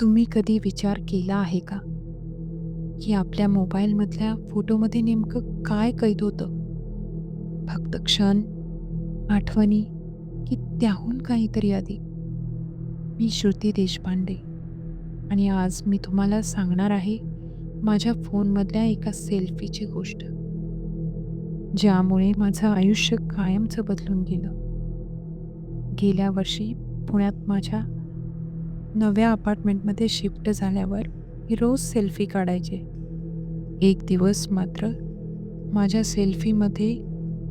तुम्ही कधी विचार केला आहे का? की आपल्या मोबाईलमधल्या फोटोमध्ये नेमकं काय कैद होतं? फक्त क्षण आठवणी की त्याहून काहीतरी अधिक मी श्रुती देशपांडे आणि आज मी तुम्हाला सांगणार आहे माझ्या फोनमधल्या एका सेल्फीची गोष्ट. ज्यामुळे माझं आयुष्य कायमचं बदलून गेलं. गेल्या वर्षी पुण्यात माझ्या नव्या अपार्टमेंटमध्ये शिफ्ट झाल्यावर मी रोज सेल्फी काढायचे. एक दिवस मात्र माझ्या सेल्फीमध्ये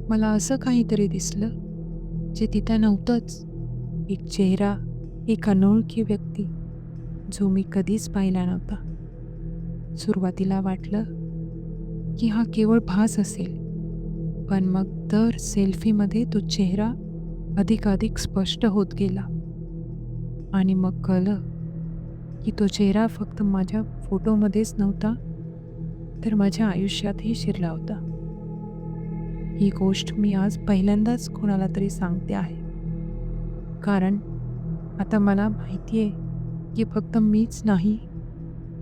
मला असं काहीतरी दिसलं जे तिथं नव्हतंच. एक चेहरा एक अनोळखी व्यक्ती जो मी कधीच पाहिला नव्हता. सुरुवातीला वाटलं की हा केवळ भास असेल पण मग दर सेल्फीमध्ये तो चेहरा अधिकाधिक स्पष्ट होत गेला. आणि मग कळलं की तो चेहरा फक्त माझ्या फोटोमध्येच नव्हता तर माझ्या आयुष्यातही शिरला होता. ही गोष्ट मी आज पहिल्यांदाच कोणाला तरी सांगते आहे. कारण आता मला माहिती आहे की फक्त मीच नाही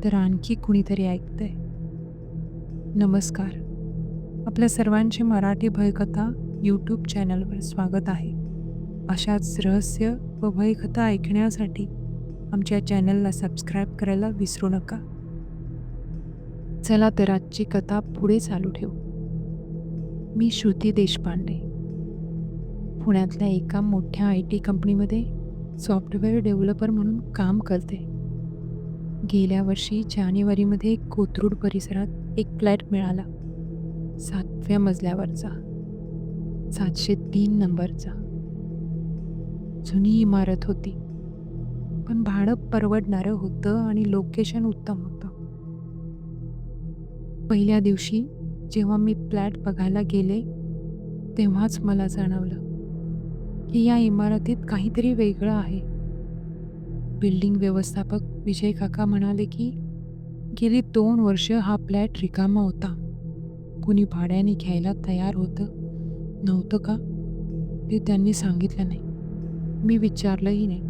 तर आणखी कुणीतरी ऐकतंय. नमस्कार. आपल्या सर्वांचे मराठी भयकथा यूट्यूब चॅनलवर स्वागत आहे. अशाच रहस्य व भयकथा ऐकण्यासाठी आमच्या चॅनलला सबस्क्राईब करायला विसरू नका. चला तर आजची कथा पुढे चालू ठेवू. मी श्रुती देशपांडे. पुण्यातल्या एका मोठ्या आय टी कंपनीमध्ये सॉफ्टवेअर डेव्हलपर म्हणून काम करते. गेल्या वर्षी जानेवारीमध्ये कोथरूड परिसरात एक फ्लॅट मिळाला. सातव्या मजल्यावरचा. सातशे तीन नंबरचा. जुनी इमारत होती. पण भाडं परवडणारं होतं आणि लोकेशन उत्तम होतं. पहिल्या दिवशी जेव्हा मी फ्लॅट बघायला गेले तेव्हाच मला जाणवलं की या इमारतीत काहीतरी वेगळं आहे. बिल्डिंग व्यवस्थापक विजय काका म्हणाले की गेली दोन वर्ष हा फ्लॅट रिकामा होता. कुणी भाड्याने घ्यायला तयार होतं नव्हतं का? ते त्यांनी सांगितलं नाही. मी विचारलंही नाही.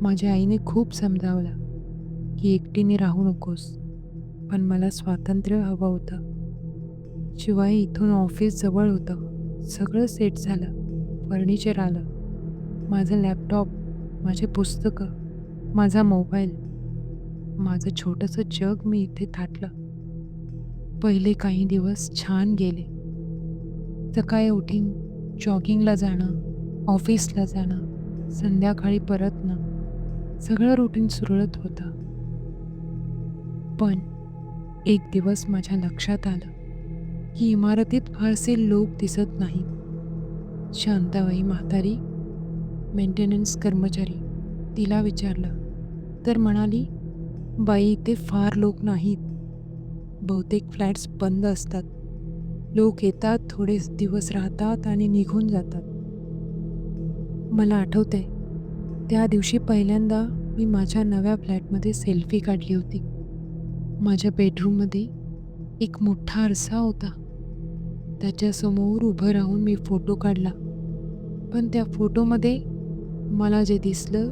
माझ्या आईने खूप समजावलं की एकटीने राहू नकोस पण मला स्वातंत्र्य हवं होतं. शिवाय इथून ऑफिस जवळ होतं. सगळं सेट झालं फर्निचर आलं माझं लॅपटॉप माझे पुस्तकं माझा मोबाईल माझं छोटंसं जग मी इथे थाटलं. पहिले काही दिवस छान गेले. सकाळी उठीन जॉगिंगला जाणं ऑफिसला जाणं संध्याकाळी परतणं सगळं रुटीन सुरळत होतं. पण एक दिवस माझ्या लक्षात आलं की इमारतीत फारसे लोक दिसत नाहीत. शांताबाई म्हातारी मेंटेनन्स कर्मचारी तिला विचारलं. तर म्हणाली बाई इथे फार लोक नाहीत. बहुतेक फ्लॅट्स बंद असतात. लोक येतात थोडे दिवस राहतात आणि निघून जातात. मला आठवतंय त्या दिवशी पहिल्यांदा मी माझ्या नव्या फ्लॅटमध्ये सेल्फी काढली होती. माझ्या बेडरूममध्ये एक मोठा आरसा होता. त्याच्यासमोर उभं राहून मी फोटो काढला. पण त्या फोटोमध्ये मला जे दिसलं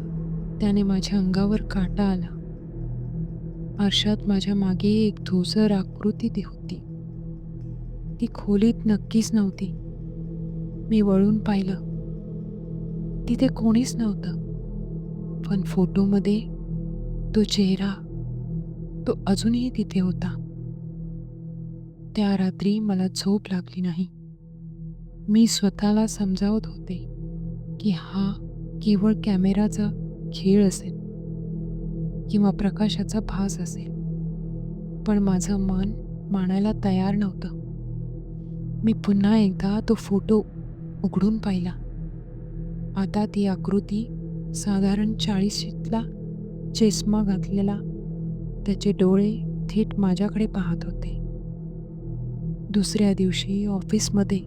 त्याने माझ्या अंगावर काटा आला. आरशात माझ्या मागे एक धोसर आकृती ती होती. ती खोलीत नक्कीच नव्हती. मी वळून पाहिलं. तिथे कोणीच नव्हतं. पण फोटोमध्ये तो चेहरा तो अजूनही तिथे होता. त्या रात्री मला झोप लागली नाही. मी स्वतःला समजावत होते की हा केवळ कॅमेराचा खेळ असेल किंवा प्रकाशाचा भास असेल. पण माझं मन मानायला तयार नव्हतं. मी पुन्हा एकदा तो फोटो उघडून पाहिला. आता ती आकृती साधारण चाळीशीतला चेस्मा घातलेला. त्याचे डोळे थेट माझ्याकडे पाहत होते. दुसऱ्या दिवशी ऑफिसमध्ये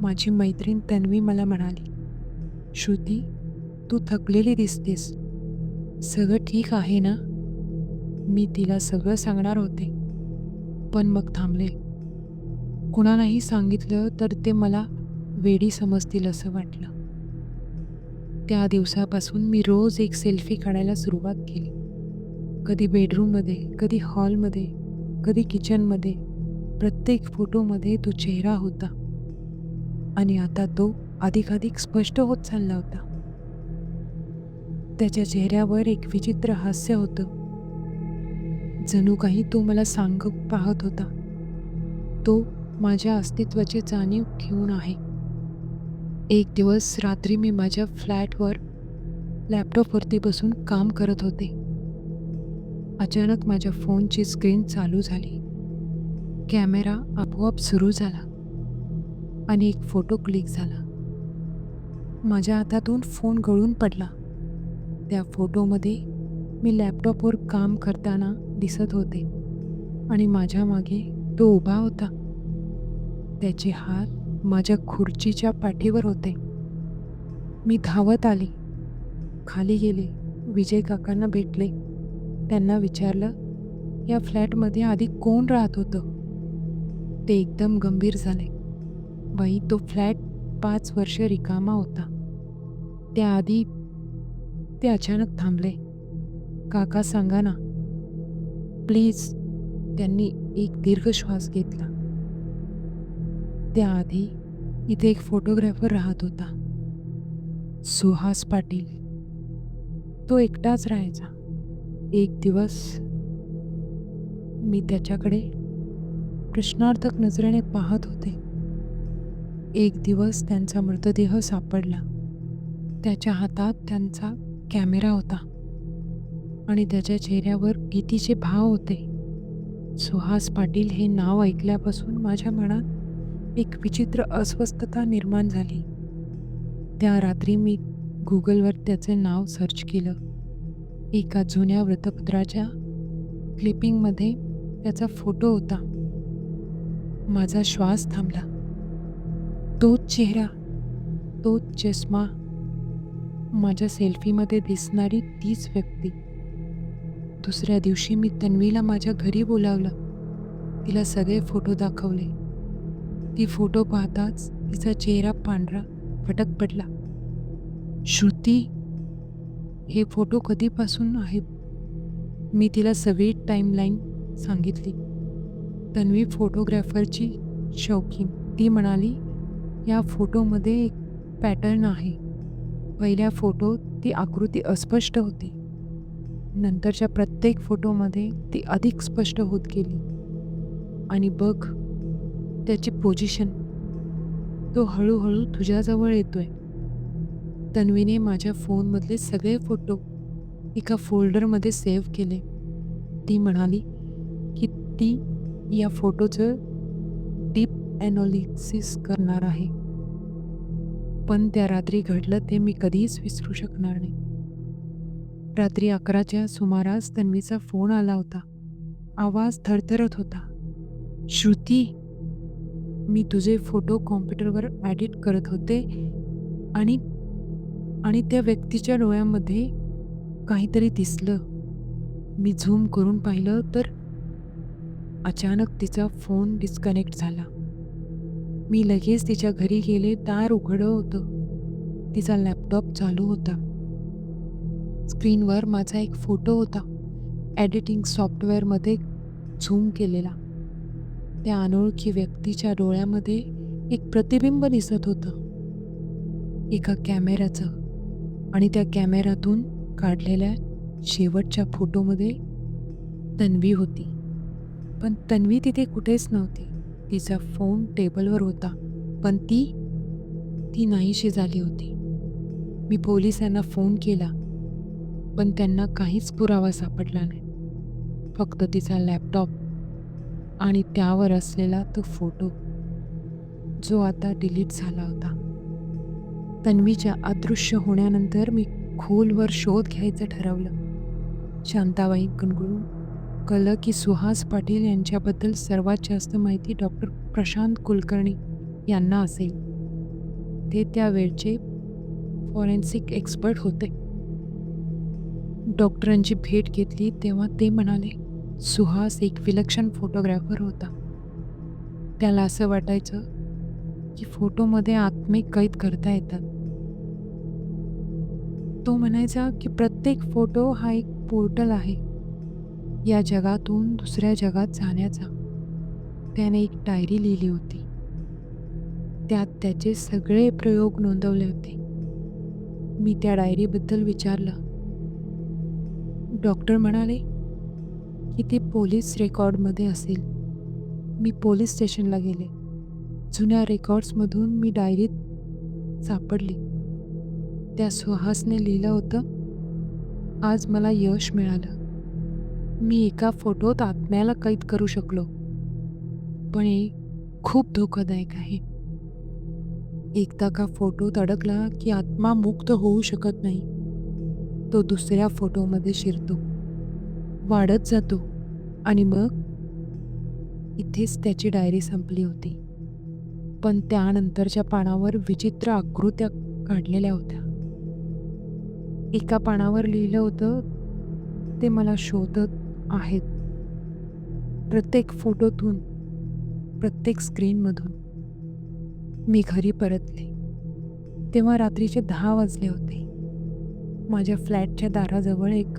माझी मैत्रीण तन्वी मला म्हणाली श्रुती तू थकलेली दिसतेस. सगळं ठीक आहे ना? मी तिला सगळं सांगणार होते. पण मग थांबले. कुणालाही सांगितलं तर ते मला वेडी समजतील असं वाटलं. त्या दिवसापासून मी रोज एक सेल्फी काढायला सुरुवात केली. कधी बेडरूममध्ये कधी हॉलमध्ये कधी किचनमध्ये प्रत्येक फोटोमध्ये तो चेहरा होता. आणि आता तो अधिकाधिक स्पष्ट होत चालला होता. त्याच्या चेहऱ्यावर एक विचित्र हास्य होतं. जणू काही तो मला सांग पाहत होता. तो माझ्या अस्तित्वाची जाणीव घेऊन आहे. एक दिवस रात्री मी माझ्या फ्लॅटवर लॅपटॉपवरती बसून काम करत होते. अचानक माझ्या फोनची स्क्रीन चालू झाली. कॅमेरा आपोआप सुरू झाला आणि एक फोटो क्लिक झाला. माझ्या हातातून फोन गळून पडला. त्या फोटोमध्ये मी लॅपटॉपवर काम करताना दिसत होते आणि माझ्या मागे तो उभा होता. त्याचे हात माझ्या खुर्चीच्या पाठीवर होते. मी धावत आले. खाली गेले. विजय काकांना भेटले. त्यांना विचारलं या फ्लॅटमध्ये आधी कोण राहत होतं? ते एकदम गंभीर झाले. बाई तो फ्लॅट पाच वर्ष रिकामा होता. त्याआधी ते अचानक थांबले. काका सांगा ना प्लीज. त्यांनी एक दीर्घ श्वास घेतला. त्याआधी इथे एक फोटोग्राफर राहत होता. सुहास पाटील. तो एकटाच राहायचा. एक दिवस मी त्याच्याकडे प्रश्नार्थक नजरेने पाहत होते. एक दिवस त्यांचा मृतदेह सापडला. त्याच्या हातात त्यांचा कॅमेरा होता. आणि त्याच्या चेहऱ्यावर भीतीचे भाव होते. सुहास पाटील हे नाव ऐकल्यापासून माझ्या मनात एक विचित्र अस्वस्थता निर्माण झाली. त्या रात्री मी गुगलवर त्याचे नाव सर्च केलं. एका जुन्या वृत्तपत्राच्या क्लिपिंगमध्ये त्याचा फोटो होता. माझा श्वास थांबला. तोच चेहरा तोच चष्मा माझ्या सेल्फीमध्ये दिसणारी तीच व्यक्ती. दुसऱ्या दिवशी मी तन्वीला माझ्या घरी बोलावलं. तिला सगळे फोटो दाखवले. ती फोटो पाहताच तिचा चेहरा पांढरा फटक पडला. श्रुती हे फोटो कधीपासून आहेत? मी तिला सगळी टाईमलाईन सांगितली. तन्वी फोटोग्राफरची शौकीन. ती म्हणाली या फोटोमध्ये एक पॅटर्न आहे. पहिल्या फोटोत ती आकृती अस्पष्ट होती. नंतरच्या प्रत्येक फोटोमध्ये ती अधिक स्पष्ट होत गेली. आणि बघ त्याची पोझिशन तो हळूहळू तुझ्याजवळ येतोय. तन्वीने माझ्या फोनमधले सगळे फोटो एका फोल्डरमध्ये सेव्ह केले. ती म्हणाली की ती या फोटोचं डीप ॲनॉलिसिस करणार आहे. पण त्या रात्री घडलं ते मी कधीच विसरू शकणार नाही. रात्री अकराच्या सुमारास तन्वीचा फोन आला होता. आवाज थरथरत होता. श्रुती मी तुझे फोटो कॉम्प्युटरवर ॲडिट करत होते आणि आणि त्या व्यक्तीच्या डोळ्यामध्ये काहीतरी दिसलं. मी झूम करून पाहिलं तर अचानक तिचा फोन डिस्कनेक्ट झाला. मी लगेच तिच्या घरी गेले दार उघडं होतं. तिचा लॅपटॉप चालू होता. स्क्रीनवर माझा एक फोटो होता. एडिटिंग सॉफ्टवेअरमध्ये झूम केलेला. त्या अनोळखी व्यक्तीच्या डोळ्यामध्ये एक प्रतिबिंब दिसत होतं. एका कॅमेऱ्याचं आणि त्या कॅमेऱ्यातून काढलेल्या शेवटच्या फोटोमध्ये तन्वी होती. पण तन्वी तिथे कुठेच नव्हती. तिचा फोन टेबलवर होता. पण ती ती नाहीशी झाली होती. मी पोलिसांना फोन केला पण त्यांना काहीच पुरावा सापडला नाही. फक्त तिचा लॅपटॉप आणि त्यावर असलेला तो फोटो जो आता डिलीट झाला होता. तन्वीच्या अदृश्य होण्यानंतर मी खोलवर शोध घ्यायचं ठरवलं. शांताबाई गुणगुणून कलं की सुहास पाटील यांच्याबद्दल सर्वात जास्त माहिती डॉक्टर प्रशांत कुलकर्णी यांना असेल. ते त्यावेळचे फॉरेन्सिक एक्सपर्ट होते. डॉक्टरांची भेट घेतली तेव्हा ते म्हणाले सुहास एक विलक्षण फोटोग्राफर होता. त्याला असं वाटायचं की फोटोमध्ये आत्मे कैद करता येतात. तो म्हणायचा की प्रत्येक फोटो हा एक पोर्टल आहे. या जगातून दुसऱ्या जगात जाण्याचा. त्याने एक डायरी लिहिली होती. त्यात त्याचे सगळे प्रयोग नोंदवले होते. मी त्या डायरीबद्दल विचारलं. डॉक्टर म्हणाले की ते पोलीस रेकॉर्डमध्ये असेल. मी पोलीस स्टेशनला गेले. जुन्या रेकॉर्ड्समधून मी डायरीत सापडली. त्या सुहासने लिहिलं होतं आज मला यश मिळालं. मी एका फोटोत आत्म्याला कैद करू शकलो. पण हे खूप धोकादायक आहे. एकदा का फोटोत अडकला की आत्मा मुक्त होऊ शकत नाही तो दुसऱ्या फोटोमध्ये शिरतो. वाढत जातो. आणि मग इथेच त्याची डायरी संपली होती. पण त्यानंतरच्या पानावर विचित्र आकृत्या काढलेल्या होत्या. एका पानावर लिहिलं होतं ते मला शोधत आहेत. प्रत्येक फोटोतून प्रत्येक स्क्रीनमधून. मी घरी परतले. तेव्हा रात्रीचे दहा वाजले होते. माझ्या फ्लॅटच्या दाराजवळ एक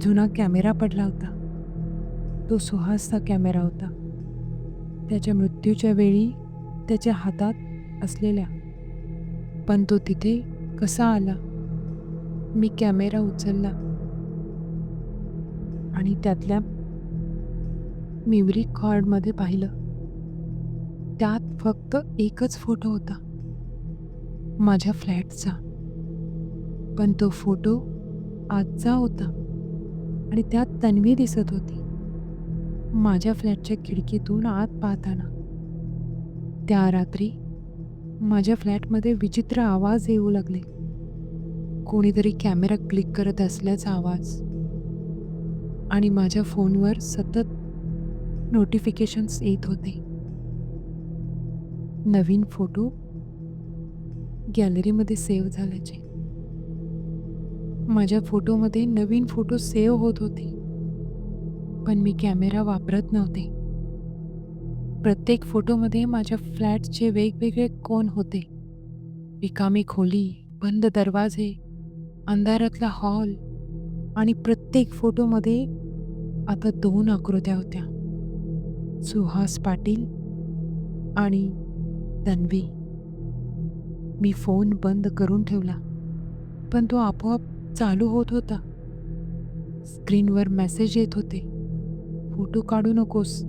जुना कॅमेरा पडला होता. तो सुहासचा कॅमेरा होता. त्याच्या मृत्यूच्या वेळी त्याच्या हातात असलेल्या. पण तो तिथे कसा आला? मी कॅमेरा उचलला. आणि त्यातल्या मेमरी कार्डमध्ये पाहिलं. त्यात फक्त एकच फोटो होता. माझ्या फ्लॅटचा. पण तो फोटो आजचा होता. आणि त्यात तन्वी दिसत होती. माझ्या फ्लॅटच्या खिडकीतून आत पाहताना. त्या रात्री माझ्या फ्लॅटमध्ये विचित्र आवाज येऊ लागले. कोणीतरी कॅमेरा क्लिक करत असल्याचा आवाज. आणि माझ्या फोनवर सतत नोटिफिकेशन्स येत होते. नवीन फोटो गॅलरीमध्ये सेव्ह झाल्याचे. माझ्या फोटोमध्ये नवीन फोटो सेव्ह होत होते. पण मी कॅमेरा वापरत नव्हते. प्रत्येक फोटोमध्ये माझ्या फ्लॅटचे वेगवेगळे कोण होते. रिकामी खोली बंद दरवाजे अंधारातला हॉल आणि प्रत्येक फोटोमध्ये आता दोन आकृत्या होत्या. सुहास पाटील आणि तन्वी. मी फोन बंद करून ठेवला पण तो आपोआप चालू होत होता. स्क्रीनवर मेसेज येत होते. फोटो काढू नकोस.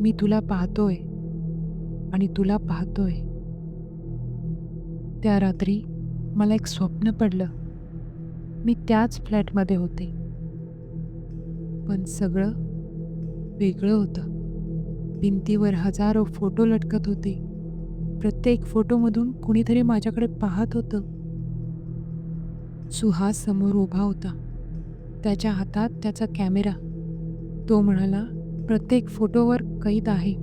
मी तुला पाहतोय आणि तुला पाहतोय. त्या रात्री मला एक स्वप्न पडलं. मी त्याच फ्लॅटमध्ये होते. पण सगळं वेगळं होतं. भिंतीवर हजारो फोटो लटकत होते. प्रत्येक फोटोमधून कुणीतरी माझ्याकडे पाहत होतं. सुहास समोर उभा होता. त्याच्या हातात त्याचा कॅमेरा. तो म्हणाला प्रत्येक फोटोवर कैद आहे.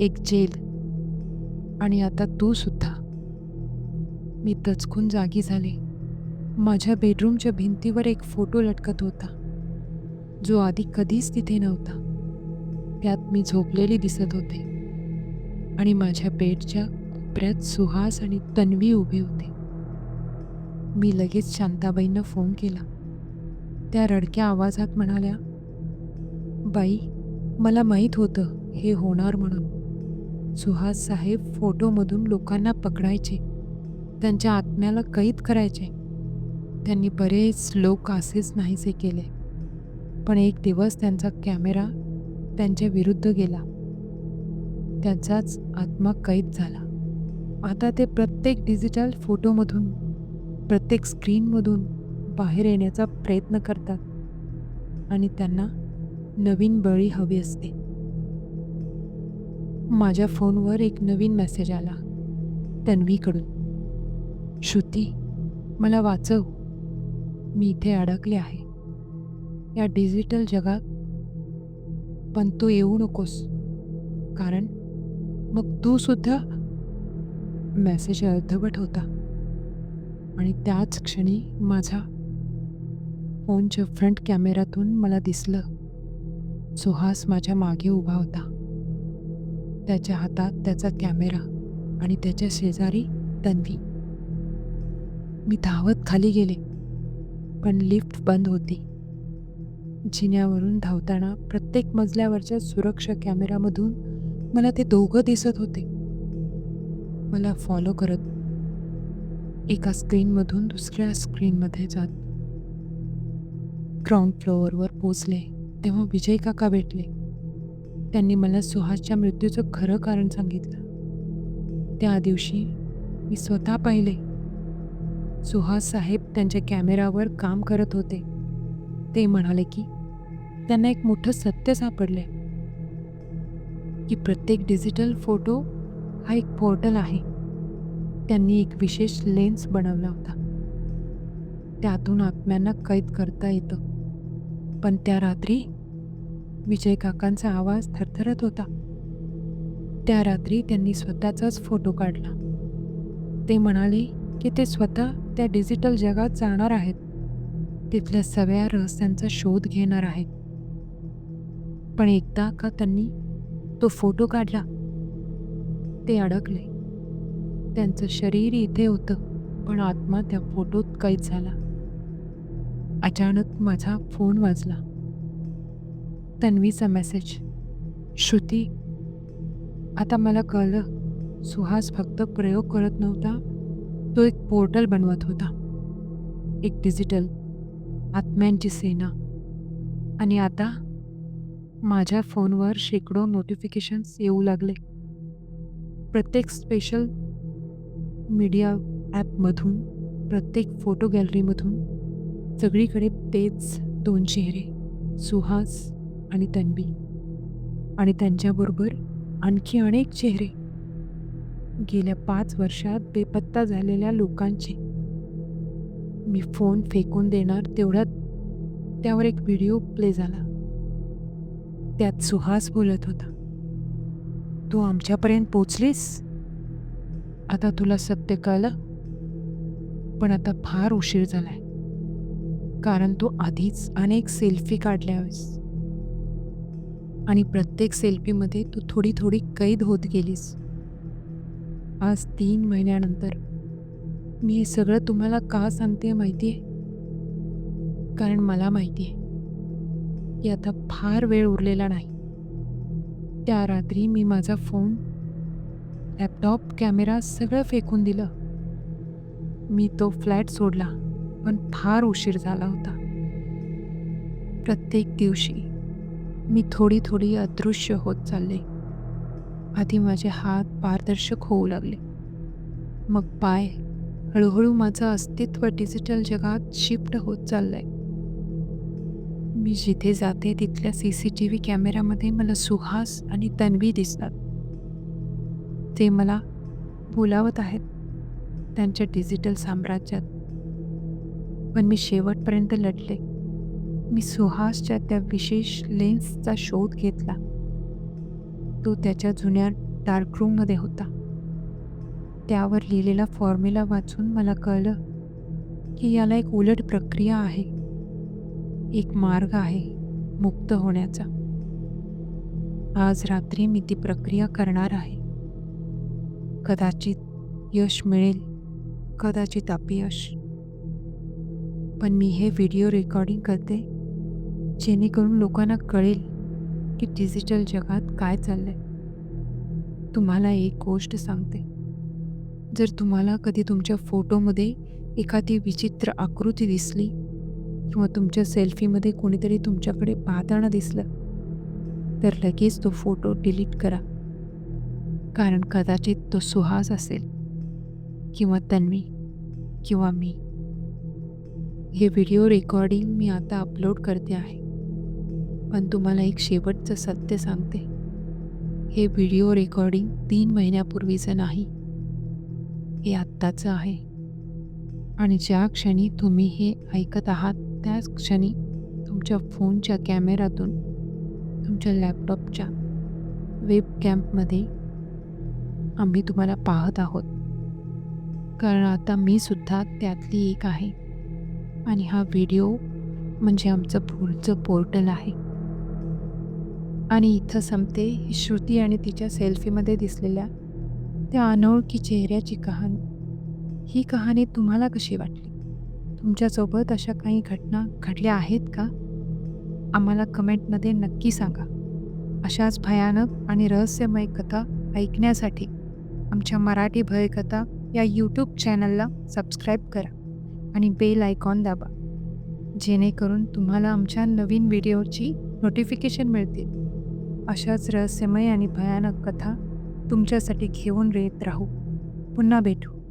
एक जेल. आणि आता तू सुद्धा. मी दचकून जागी झाले. माझ्या बेडरूमच्या भिंतीवर एक फोटो लटकत होता. जो आधी कधीच तिथे नव्हता. त्यात मी झोपलेली दिसत होते. आणि माझ्या बेडच्या कोपऱ्यात सुहास आणि तन्वी उभे होते. मी लगेच शांताबाईंना फोन केला. त्या रडक्या आवाजात म्हणाल्या बाई मला माहीत होतं हे होणार म्हणून. सुहास साहेब फोटोमधून लोकांना पकडायचे. त्यांच्या आत्म्याला कैद करायचे. त्यांनी बरेच लोक असेच नाहीसे केले. पण एक दिवस त्यांचा कॅमेरा त्यांच्या विरुद्ध गेला. त्यांचाच आत्मा कैद झाला. आता ते प्रत्येक डिजिटल फोटोमधून प्रत्येक स्क्रीनमधून बाहेर येण्याचा प्रयत्न करतात. आणि त्यांना नवीन बळी हवी असते. माझ्या फोनवर एक नवीन मेसेज आला. तन्वीकडून. श्रुती मला वाचव. मी इथे अडकले आहे. या डिजिटल जगात पण तू येऊ नकोस. कारण मग तू सुद्धा मेसेज अर्धवट होता. आणि त्याच क्षणी माझा फोनच्या फ्रंट कॅमेऱ्यातून मला दिसलं. सुहास माझ्या मागे उभा होता. त्याच्या हातात त्याचा कॅमेरा आणि त्याच्या शेजारी तन्वी. मी धावत खाली गेले पण लिफ्ट बंद होती. जिन्यावरून धावताना प्रत्येक मजल्यावरच्या सुरक्षा कॅमेरामधून मला ते दोघं दिसत होते. मला फॉलो करत एका स्क्रीनमधून दुसऱ्या स्क्रीनमध्ये जात. ग्राउंड फ्लोअरवर पोचले. तेव्हा विजय काका भेटले. त्यांनी मला सुहासच्या मृत्यूचं खरं कारण सांगितलं. त्या दिवशी मी स्वतः पाहिले. सुहास साहेब त्यांच्या कॅमेरावर काम करत होते. ते म्हणाले की त्यांना एक मोठं सत्य सापडले की प्रत्येक डिजिटल फोटो हा एक पोर्टल आहे. त्यांनी एक विशेष लेन्स बनवला होता. त्यातून आत्म्यांना कैद करता येतं. पण त्या रात्री विजय काकांचा आवाज थरथरत होता. त्या रात्री त्यांनी स्वतःचाच फोटो काढला. ते म्हणाले की ते स्वतः त्या डिजिटल जगात जाणार आहेत. तिथल्या सगळ्या रहस्यांचा शोध घेणार आहेत. पण एकदा का त्यांनी तो फोटो काढला? ते अडकले. त्यांचं शरीर इथे होतं पण आत्मा त्या फोटोत कैद झाला. अचानक माझा फोन वाजला. तन्वीचा मेसेज श्रुती आता मला कळलं सुहास फक्त प्रयोग करत नव्हता तो एक पोर्टल बनवत होता. एक डिजिटल आत्म्यांची सेना. आणि आता माझ्या फोनवर शेकडो नोटिफिकेशन्स येऊ लागले. प्रत्येक स्पेशल मीडिया ॲपमधून प्रत्येक फोटो गॅलरीमधून सगळीकडे तेच दोन चेहरे सुहास आणि तन्वी. आणि त्यांच्याबरोबर आणखी अनेक चेहरे. गेल्या पाच वर्षात बेपत्ता झालेल्या लोकांचे. मी फोन फेकून देणार तेवढ्यात त्यावर एक व्हिडिओ प्ले झाला. त्यात सुहास बोलत होता तू आमच्यापर्यंत पोचलीस? आता तुला सत्य कळलं? पण आता फार उशीर झालाय. कारण तू आधीच अनेक सेल्फी काढल्या आहेस. आणि प्रत्येक सेल्फीमध्ये तू थोडी थोडी कैद होत गेलीस. आज तीन महिन्यानंतर मी हे सगळं तुम्हाला का सांगते माहिती आहे? कारण मला माहिती आहे की आता फार वेळ उरलेला नाही. त्या रात्री मी माझा फोन लॅपटॉप कॅमेरा सगळं फेकून दिलं. मी तो फ्लॅट सोडला. पण फार उशीर झाला होता. प्रत्येक दिवशी मी थोडी थोडी अदृश्य होत चालले. आधी माझे हात पारदर्शक होऊ लागले. मग पाय हळूहळू माझं अस्तित्व डिजिटल जगात शिफ्ट होत चाललंय. मी जिथे जाते तिथल्या सी सी टी व्ही कॅमेऱ्यामध्ये मला सुहास आणि तन्वी दिसतात. ते मला बोलावत आहेत. त्यांच्या डिजिटल साम्राज्यात पण मी शेवटपर्यंत लढले. मी सुहासच्या त्या विशेष लेन्सचा शोध घेतला. तो त्याच्या जुन्या डार्क रूममध्ये होता. त्यावर लिहिलेला फॉर्म्युला वाचून मला कळलं की याला एक उलट प्रक्रिया आहे. एक मार्ग आहे मुक्त होण्याचा. आज रात्री मी ती प्रक्रिया करणार आहे. कदाचित यश मिळेल कदाचित अपयश. पण मी हे व्हिडिओ रेकॉर्डिंग करते जेणेकरून लोकांना कळेल की डिजिटल जगात काय चाललंय. तुम्हाला एक गोष्ट सांगते. जर तुम्हाला कधी तुमच्या फोटोमध्ये एखादी विचित्र आकृती दिसली किंवा तुमच्या सेल्फीमध्ये कोणीतरी तुमच्याकडे पाहताना दिसलं तर लगेच तो फोटो डिलीट करा. कारण कदाचित तो सुहास असेल किंवा तन्वी किंवा मी. हे व्हिडिओ रेकॉर्डिंग मी आता अपलोड करते आहे. पण तुम्हाला एक शेवटचं सत्य सांगते. हे व्हिडिओ रेकॉर्डिंग तीन महिन्यापूर्वीचं नाही. हे आत्ताचं आहे. आणि ज्या क्षणी तुम्ही हे ऐकत आहात त्याच क्षणी तुमच्या फोनच्या कॅमेऱ्यातून तुमच्या लॅपटॉपच्या वेब कॅम्पमध्ये आम्ही तुम्हाला पाहत आहोत. कारण आता मी सुद्धा त्यातली एक आहे. आणि हा व्हिडिओ म्हणजे आमचं पुढचं पोर्टल आहे. आणि इथं संपते ही श्रुती आणि तिच्या सेल्फीमध्ये दिसलेल्या त्या अनोळखी चेहऱ्याची कहाणी. ही कहाणी तुम्हाला कशी वाटली? तुमच्यासोबत अशा काही घटना घडल्या आहेत का? आम्हाला कमेंटमध्ये नक्की सांगा. अशाच भयानक आणि रहस्यमय कथा ऐकण्यासाठी आमच्या मराठी भयकथा या यूट्यूब चॅनलला सबस्क्राईब करा. आणि बेल आयकॉन दाबा. जेणेकरून तुम्हाला आमच्या नवीन व्हिडिओची नोटिफिकेशन मिळतील. अशाच रहस्यमय आणि भयानक कथा तुमच्यासाठी घेऊन येत राहू. पुन्हा भेटू.